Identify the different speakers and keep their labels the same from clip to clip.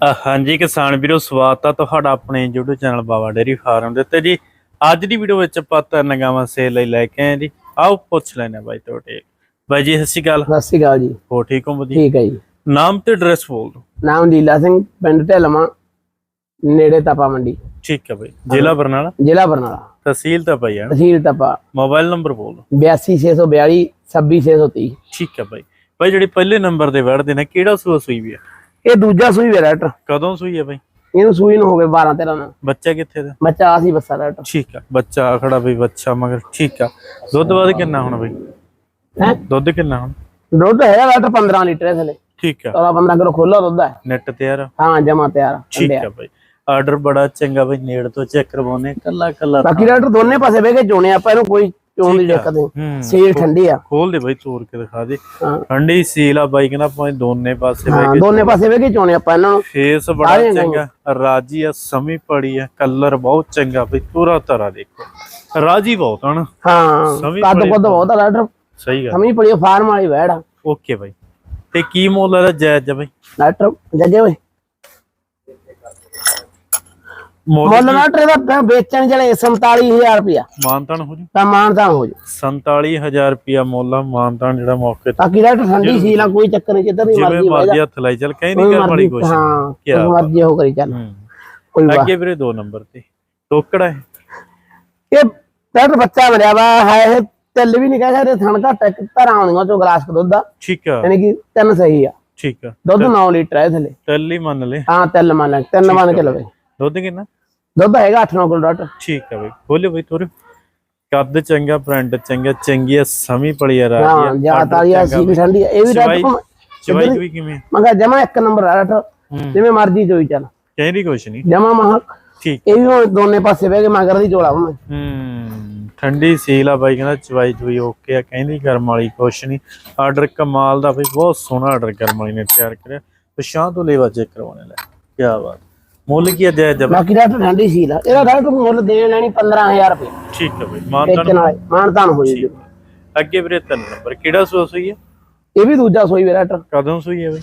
Speaker 1: ਹਾਂਜੀ ਕਿਸਾਨ ਵੀਰੋ ਸਵਾਗਤ ਆ ਤੁਹਾਡਾ ਆਪਣੇ YouTube channel Baba dairy farm ਦੇ ਉੱਤੇ ਜੀ। ਅੱਜ ਦੀ ਵੀਡੀਓ ਵਿੱਚ ਆਪਾਂ ਤਿੰਨ ਗਾਵਾਂ ਸੇਲ ਲਈ ਲੈ ਕੇ ਆਏ ਜੀ। ਆਓ ਪੁੱਛ ਲੈਣੇ ਬਾਈ ਤੁਹਾਡੇ। ਬਾਈ ਜੀ ਸਤਿ ਸ਼੍ਰੀ ਅਕਾਲ।
Speaker 2: ਸਤਿ ਸ਼੍ਰੀ ਅਕਾਲ ਜੀ।
Speaker 1: ਹੋ ਠੀਕ ਹੋ ਵਧੀਆ?
Speaker 2: ਠੀਕ ਹੈ ਜੀ।
Speaker 1: ਨਾਮ ਤੇ ਐਡਰੈਸ ਬੋਲ ਦਿਓ।
Speaker 2: ਨਾਮ ਲੀਲਾ ਸਿੰਘ ਪਿੰਡ ਢਲਮਾ ਨੇੜੇ ਤਪਾ ਮੰਡੀ।
Speaker 1: ਠੀਕ ਹੈ ਬਾਈ। ਜ਼ਿਲ੍ਹਾ ਬਰਨਾਲਾ?
Speaker 2: ਜ਼ਿਲ੍ਹਾ ਬਰਨਾਲਾ।
Speaker 1: ਤਹਿਸੀਲ ਤਾਂ ਪਈ ਹੈ
Speaker 2: ਤਹਿਸੀਲ ਤਪਾ।
Speaker 1: ਮੋਬਾਈਲ ਨੰਬਰ ਬੋਲ ਦਿਓ।
Speaker 2: 82642 26630
Speaker 1: ਠੀਕ ਹੈ ਬਾਈ। ਬਾਈ ਜਿਹੜੀ ਪਹਿਲੇ ਨੰਬਰ ਦੇ ਵੜਦੇ ਨੇ ਕਿਹੜਾ ਸੂਆ ਸੂਈ ਵੀ ਆ?
Speaker 2: ਇਹ ਦੂਜਾ ਸੂਈ ਵੇ ਰੈਟਰ
Speaker 1: ਕਦੋਂ ਸੂਈ ਹੈ ਬਾਈ?
Speaker 2: ਇਹਨੂੰ ਸੂਈ ਨੂੰ ਹੋ ਗਏ 12 13 ਨਾਲ
Speaker 1: ਬੱਚਾ ਕਿੱਥੇ ਦਾ?
Speaker 2: ਬੱਚਾ ਆ ਸੀ ਬੱਸਾ ਰੈਟਰ
Speaker 1: ਠੀਕ ਆ ਬੱਚਾ ਖੜਾ ਬਈ ਬੱਚਾ ਮਗਰ ਠੀਕ ਆ। ਦੁੱਧ ਬਾਅਦ ਕਿੰਨਾ ਹੁਣ ਬਈ?
Speaker 2: ਹੈ?
Speaker 1: ਦੁੱਧ ਕਿੰਨਾ ਹੁਣ?
Speaker 2: ਦੁੱਧ ਹੈਗਾ ਰੈਟਰ 15 ਲੀਟਰ ਥਲੇ।
Speaker 1: ਠੀਕ ਆ।
Speaker 2: 14 15 ਕਿਲੋ ਖੋਲਾ ਦੁੱਧ ਹੈ।
Speaker 1: ਨੈਟ ਤਿਆਰ
Speaker 2: ਹਾਂ ਜਮਾ ਤਿਆਰ
Speaker 1: ਠੀਕ ਆ। ਬਾਈ। ਆਰਡਰ ਬੜਾ ਚੰਗਾ ਬਈ ਨੇੜ ਤੋਂ ਚੈੱਕ ਕਰਵਾਉਨੇ ਕੱਲਾ ਕੱਲਾ
Speaker 2: ਬਾਕੀ ਰੈਟਰ ਦੋਨੇ ਪਾਸੇ ਬਹਿ ਕੇ ਚੋਣੇ ਆਪਾਂ ਇਹਨੂੰ ਕੋਈ ਦੀ ਦਿੱਕਤ ਨਹੀਂ
Speaker 1: ਹੂੰ।
Speaker 2: ਸੀਲ ਠੰਡੀ ਆ।
Speaker 1: ਖੋਲ ਦੇ ਬਾਈ ਤੋੜ ਕੇ ਦਿਖਾ ਦੇ।
Speaker 2: ਹਾਂ।
Speaker 1: ਠੰਡੀ ਸੀਲ ਆ ਬਾਈ ਕਹਿੰਦਾ ਆਪਾਂ ਦੋਨੇ ਪਾਸੇ
Speaker 2: ਹਾਂ
Speaker 1: ਬੈ
Speaker 2: ਦੋਨੇ ਪਾਸੇ ਕੇ ਚੋਣੇ ਆਪਾਂ ਇਹਨਾਂ ਨੂੰ।
Speaker 1: ਫੇਸ ਬੜਾ ਚੰਗਾ ਰਾਜੀ ਆ ਸਮੀ ਪੜੀ ਆ ਕਲਰ ਬਹੁਤ ਚੰਗਾ ਬਈ ਪੂਰਾ ਤਰਾ ਦੇਖੋ। ਰਾਜੀ ਬਹੁਤ ਹਨ
Speaker 2: ਹਾਂ
Speaker 1: ਸਮੀ
Speaker 2: ਕੱਦ ਕੁੱਦ ਬਹੁਤ। ਆ ਰੈਟਰ
Speaker 1: ਸਹੀ ਗੱਲ।
Speaker 2: ਸਮਝ ਪੜੀ ਫਾਰਮ ਵਾਲੀ ਵੈੜ ਆ।
Speaker 1: ਓਕੇ ਬਾਈ। ਤੇ ਕੀ ਮੁੱਲ ਇਹਦਾ ਜਾਇਜ਼ ਆ ਬਾਈ?
Speaker 2: ਡਾਕਟਰ ਜੱਗੇ ਓਏ।
Speaker 1: ਮੁੱਲ
Speaker 2: ਡਾਕਟਰ ਇਹਦਾ ਵੇਚਣ ਜਿਹੜੇ 47000 ਰੁਪਇਆ।
Speaker 1: ਮਾਨਤਾਨ ਹੋ ਜੂ?
Speaker 2: ਤਾਂ ਮਾਨਤਾਨ ਹੋ ਜੂ।
Speaker 1: 47000 ਰੁਪਿਆ ਮੁੱਲ ਆ ਮਾਨਤਾਨ ਜਿਹੜਾ ਮੌਕੇ ਤੇ
Speaker 2: ਬਾਕੀ ਡਾਕਟਰ ਠੰਡੀ ਸੀ ਲਾ ਕੋਈ ਚੱਕਰ ਨਹੀਂ ਜਿੱਧਰ ਦੀ
Speaker 1: ਜਿਵੇਂ
Speaker 2: ਮਰਜ਼ੀ
Speaker 1: ਮਰਜ਼ੀ ਹੱਥ ਲਾਈ ਚੱਲ ਕਹੀਂ ਨਹੀਂ ਵਾਲੀ
Speaker 2: ਮਰਜ਼ੀ
Speaker 1: ਕੁਛ।
Speaker 2: ਹਾਂ ਕੋਈ ਮਰਜ਼ੀ ਹੋ ਕਰੀ ਚੱਲ।
Speaker 1: ਹੂੰ।
Speaker 2: ਕੋਈ ਬਾਤ।
Speaker 1: ਅੱਗੇ ਵੀਰੇ ਦੋ ਨੰਬਰ ਤੇ ਟੋਕੜਾ ਹੈ।
Speaker 2: ਇਹ ਡਾਕਟਰ ਬੱਚਾ ਮਰਿਆ ਵਾ ਹੈ ਇਹ ਤਿੱਲ ਵੀ ਨਹੀਂ ਕਹਿ ਸਕਦੇ ਥਣ ਘੱਟ ਇੱਕ ਧਾਰਾਂ ਆਉਂਦੀਆਂ ਚੋਂ ਗਲਾਸ ਕੁ ਦੁੱਧ ਦਾ
Speaker 1: ਠੀਕ ਆ।
Speaker 2: ਯਾਨੀ ਕਿ ਤਿੰਨ ਸਹੀ ਆ।
Speaker 1: ਠੀਕ ਆ।
Speaker 2: ਦੁੱਧ 9 ਲੀਟਰ ਹੈ ਥੱਲੇ।
Speaker 1: ਹੀ ਮੰਨ ਲੈ
Speaker 2: ਹਾਂ ਤਿੰਨ ਮੰਨ ਲੈ ਤਿੰਨ ਮੰਨ ਕੇ ਲਵੇ।
Speaker 1: ਦੁੱਧ ਕਿੰਨਾ?
Speaker 2: ਦੁੱਧ ਹੈਗਾ 8-9 ਕਿਲੋ ਡਾਕਟਰ
Speaker 1: ਠੀਕ ਆ ਬਈ। ਬੋਲਿਓ ਬਈ ਤੋਰ। ਕੱਦ ਚੰਗਾ ਪ੍ਰਿੰਟ ਚੰਗਾ ਚੰਗੀ ਸਮੀ ਪੜੀ ਆ ਰਾਜੀ
Speaker 2: ਹਾਂ ਜਾਤ ਵਾਲੀ ਆ ਸੀ ਵੀ ਠੰਡੀ ਇਹ ਵੀ ਡਾਕਟਰ
Speaker 1: ਚਵਾਈ ਵੀ ਕਿਵੇਂ?
Speaker 2: ਮੈਂ ਕਿਹਾ ਜਮਾ ਇੱਕ ਨੰਬਰ ਆ
Speaker 1: ਹੂੰ।
Speaker 2: ਜਿਵੇਂ ਮਰਜ਼ੀ ਚੋਈ ਚੱਲ।
Speaker 1: ਕਹਿੰਦੀ ਕੁਛ ਨਹੀਂ।
Speaker 2: ਜਮਾ ਮਹਾ
Speaker 1: ਠੀਕ।
Speaker 2: ਇਹ ਵੀ ਹੁਣ ਦੋਨੇ ਪਾਸੇ ਬਹਿ ਕੇ ਮਗਰ ਦੀ ਚੋਲਾ ਮੈਂ
Speaker 1: ਹੂੰ ਠੰਡੀ ਸੀਲ ਆ ਬਾਈ ਕਹਿੰਦਾ ਚਵਾਈ ਚੁਈ ਓਕੇ ਆ ਕਹਿੰਦੀ ਕਰਮ ਵਾਲੀ ਕੁਛ ਨਹੀਂ। ਆਰਡਰ ਕਮਾਲ ਦਾ ਬਈ ਬਹੁਤ ਸੋਹਣਾ ਆਰਡਰ ਕਰਮ ਵਾਲੀ ਨੇ ਤਿਆਰ ਕਰਿਆ। ਪਛਾਂ ਤੋਂ ਲੈਵਾ ਚੈੱਕ ਕਰਵਾਉਣੇ ਲੈ। ਕੀ ਬਾਤ। ਮੁੱਲ ਕੀ ਆ ਬਈ?
Speaker 2: ਬਾਕੀ ਡਾਕਟਰ ਠੰਡੀ ਸੀ ਲਾ ਇਹਦਾ ਡਾਕਟਰ ਮੁੱਲ ਦੇਣ ਲੈਣੀ 15000 ਰੁਪਏ।
Speaker 1: ਠੀਕ ਆ ਬਈ ਮਾਨਤਾਨ
Speaker 2: ਇੱਕ ਨਾਲ ਮਾਨਤਾਨ ਹੋ ਜੀ
Speaker 1: ਅੱਗੇ ਵੀਰੇ ਤਿੰਨ ਨੰਬਰ ਕਿਹੜਾ ਹੋਈ ਹੈ
Speaker 2: ਇਹ ਵੀ ਦੂਜਾ ਸੋਈ ਵੇ ਡਾਕਟਰ
Speaker 1: ਕਦੋਂ ਸੂਈ ਹੈ ਬਈ?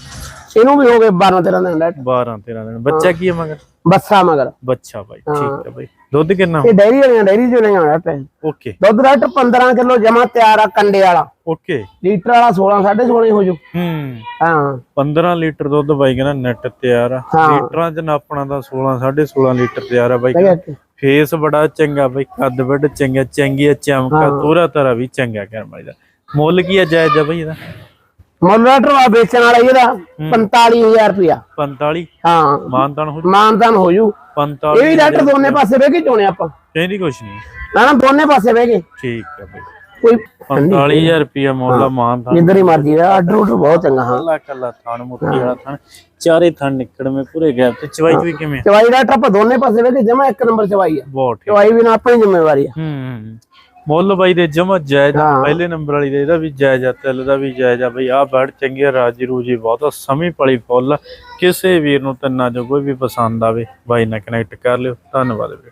Speaker 2: ਇਹਨੂੰ ਵੀ ਹੋ ਗਏ 12 13 ਦਿਨ ਡਾਕਟਰ
Speaker 1: 12 13 ਦਿਨ। ਬੱਚਾ ਕੀ ਹੈ ਮਗਰ?
Speaker 2: ਬੱਸਾ ਮਗਰ।
Speaker 1: ਬੱਚਾ ਬਾਈ ਠੀਕ ਹੈ ਬਾਈ। ਦੁੱਧ ਕਿੰਨਾ
Speaker 2: ਇਹ ਡੈਰੀ ਵਾਲੀਆਂ ਡੈਰੀ ਚੋਂ ਨਹੀਂ ਆਉਣਾ ਪੈ
Speaker 1: ਓਕੇ।
Speaker 2: ਦੁੱਧ ਡਾਕਟਰ 15 ਕਿਲੋ ਜਮਾ ਤਿਆਰ ਆ ਕੰਡੇ ਵਾਲਾ।
Speaker 1: ਓਕੇ।
Speaker 2: ਲੀਟਰ ਵਾਲਾ 16 16.5 ਹੋ ਜੂ।
Speaker 1: ਹੂੰ।
Speaker 2: ਹਾਂ।
Speaker 1: 15 ਲੀਟਰ ਦੁੱਧ ਬਾਈ ਕਹਿੰਦਾ ਨੈਟ ਤਿਆਰ ਆ। ਲੀਟਰਾਂ ਚ ਨਾਪਣਾ ਦਾ 16 16.5 ਲੀਟਰ ਤਿਆਰ ਆ ਬਾਈ। ਫੇਸ ਬੜਾ ਚੰਗਾ ਬਾਈ ਕੱਦ ਵੱਡ ਚੰਗਾ ਚੰਗੀ ਚਮਕਾ ਤੋਰਾ ਤਰਾ ਵੀ ਚੰਗਾ ਕਰਮ ਵਾਲੀ ਦਾ। ਮੁੱਲ ਕੀ ਆ ਜਾਇਜ਼ ਆ ਬਾਈ ਇਹਦਾ?
Speaker 2: ਮੁੱਲ ਆ ਵੇਚਣ ਵਾਲਾ ਇਹਦਾ 45000 ਰੁਪਇਆ।
Speaker 1: 45
Speaker 2: ਹਾਂ।
Speaker 1: ਮਾਨਤਾਨ ਹੋ
Speaker 2: ਮਾਨਤਾਨ ਹੋ ਜੂ।
Speaker 1: 45
Speaker 2: ਇਹ ਵੀ ਡਾਕਟਰ ਦੋਨੇ ਪਾਸੇ ਬਹਿ ਕੇ ਚੋਣੇ ਆਪਾਂ।
Speaker 1: ਕਹਿੰਦੀ ਕੁਛ ਨਹੀਂ।
Speaker 2: ਨਾ ਨਾ ਦੋਨੇ ਪਾਸੇ ਬਹਿ ਕੇ।
Speaker 1: ਠੀਕ ਆ ਬਾਈ।
Speaker 2: ਕੋਈ
Speaker 1: 45000 ਰੁਪਿਆ ਮੁੱਲ ਮਾਨਤਾਨ।
Speaker 2: ਜਿੱਧਰ ਹੀ ਮਰਜ਼ੀ ਦਾ ਆਰਡਰ ਆਰਡਰ ਬਹੁਤ ਚੰਗਾ ਹਾਂ।
Speaker 1: ਕੱਲਾ ਕੱਲਾ ਥਣ ਮੁੱਠੀ ਵਾਲਾ ਥਣ। ਚਾਰੇ ਥਣ ਨਿਕੜਵੇਂ ਪੂਰੇ ਗੈਪ ਤੇ ਚਵਾਈ ਚੁਈ ਕਿਵੇਂ?
Speaker 2: ਚਵਾਈ ਡਾਕਟਰ ਆਪਾਂ ਦੋਨੇ ਪਾਸੇ ਬਹਿ ਕੇ ਜਮਾ ਇੱਕ ਨੰਬਰ ਚਵਾਈ ਆ।
Speaker 1: ਬਹੁਤ ਠੀਕ।
Speaker 2: ਚਵਾਈ ਵੀ ਨਾ ਆਪਣੀ ਜ਼ਿੰਮੇਵਾਰੀ ਆ।
Speaker 1: ਹੂੰ। ਮੁੱਲ ਬਾਈ ਦੇ ਜਮਾ ਜਾਇਜ਼ ਆ। ਪਹਿਲੇ ਨੰਬਰ ਵਾਲੀ ਦੇ ਇਹਦਾ ਵੀ ਜਾਇਜ਼ ਆ ਤਿਲ ਦਾ ਵੀ ਜਾਇਜ਼ ਆ ਬਈ ਆਹ ਬੜ ਚੰਗੀ ਆ ਰਾਜੀ ਰੂਜੀ ਬਹੁਤ ਆ ਸਮੀ ਪਲੀ ਫੁੱਲ ਆ। ਕਿਸੇ ਵੀਰ ਨੂੰ ਤਿੰਨਾਂ ਚੋਂ ਕੋਈ ਵੀ ਪਸੰਦ ਆਵੇ ਬਾਈ ਨਾਲ ਕਨੈਕਟ ਕਰ ਲਿਓ ਧੰਨਵਾਦ ਵੀਰੇ